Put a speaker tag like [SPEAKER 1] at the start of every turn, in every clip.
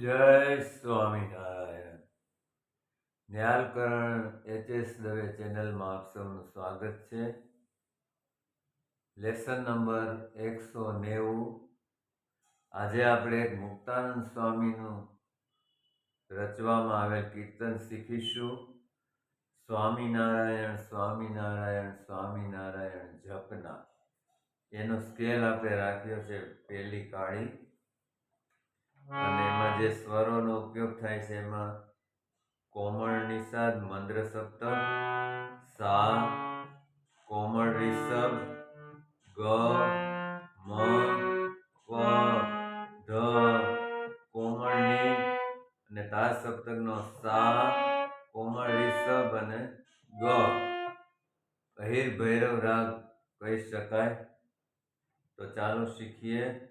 [SPEAKER 1] જય Swaminarayan. Nyalkaran H S Dave ચેનલમાં આપ સૌનું સ્વાગત છે. લેસન નંબર એકસો નેવું. આજે આપણે એક મુક્તાનંદ સ્વામીનું રચવામાં આવેલ કીર્તન શીખીશું. સ્વામિનારાયણ સ્વામિનારાયણ સ્વામિનારાયણ જપના. એનો સ્કેલ આપણે રાખ્યો છે પહેલી કાળી. અને એમાં જે સ્વરોનો ઉપયોગ થાય છે, એમાં કોમળ નિષાદ, મંદ્ર સપ્તમ સા, કોમળ રિષભ, ગ, મ, પ, ધ, કોમળની અને તા સપ્તકનો સા, કોમળ રિષભ અને ગ. અહિર, ભૈરવ, રાગ કહી શકાય. તો ચાલો શીખીએ.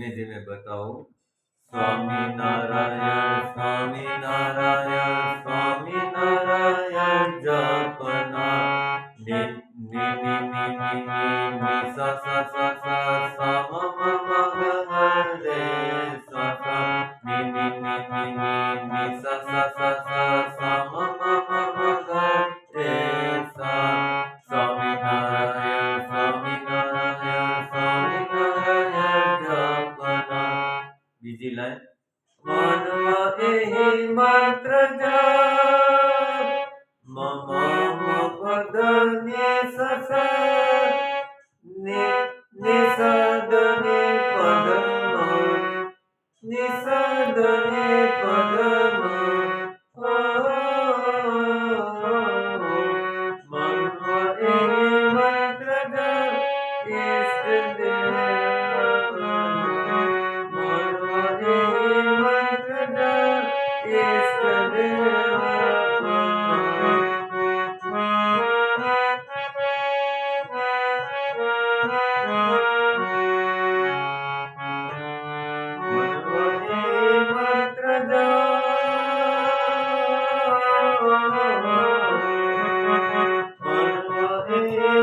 [SPEAKER 1] ધીમે ધીમે બતાવું સ્વામિનારાયણ સ્વામિનારાયણ સ્વામિનારાયણ જપના ની ની ની ની ની ની ની સા સા સા સા સા લાઈન મનમાં એહી માત્ર મમ પદ ને સસ ને નિષદ ને પદમ. નિષદ ને એહી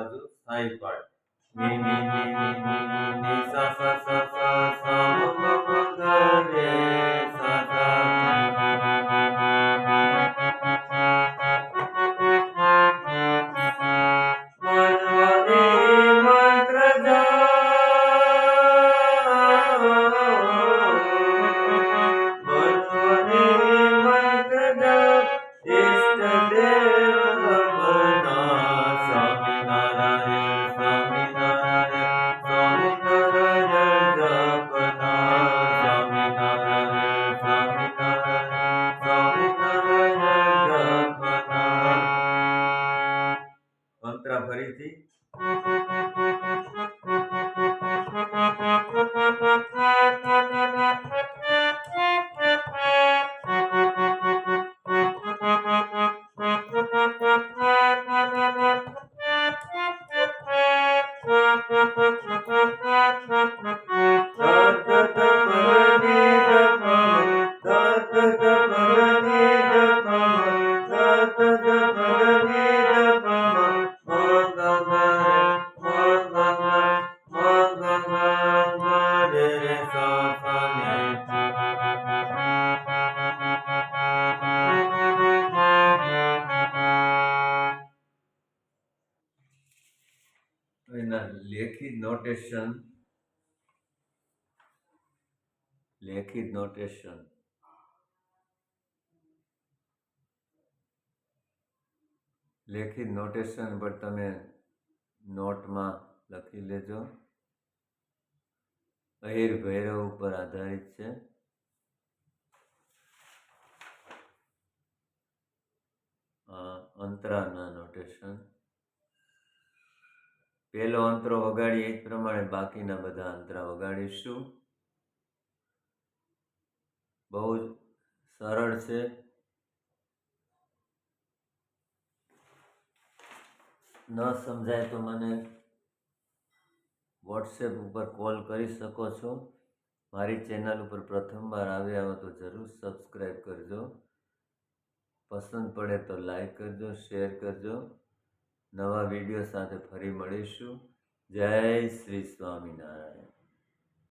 [SPEAKER 1] equal to 5. ફરીથી લેખિત નોટેશન લેખિત નોટેશન. લેખિત નોટેશન પર તમે નોટમાં લખી લેજો. અહીર ભૈરવ ઉપર આધારિત છે. અંતરાના નોટેશન. પહેલો અંતરો વગાડીએ એ જ પ્રમાણે બાકીના બધા અંતરા વગાડીશું. બહુ જ સરળ છે. ન સમજાય તો મને વોટ્સએપ ઉપર કોલ કરી શકો છો. મારી ચેનલ ઉપર પ્રથમવાર આવ્યા હો તો જરૂર સબસ્ક્રાઈબ કરજો. પસંદ પડે તો લાઈક કરજો, શેર કરજો. નવા વીડિયો સાથે ફરી મળીશું. જય શ્રી સ્વામિનારાયણ.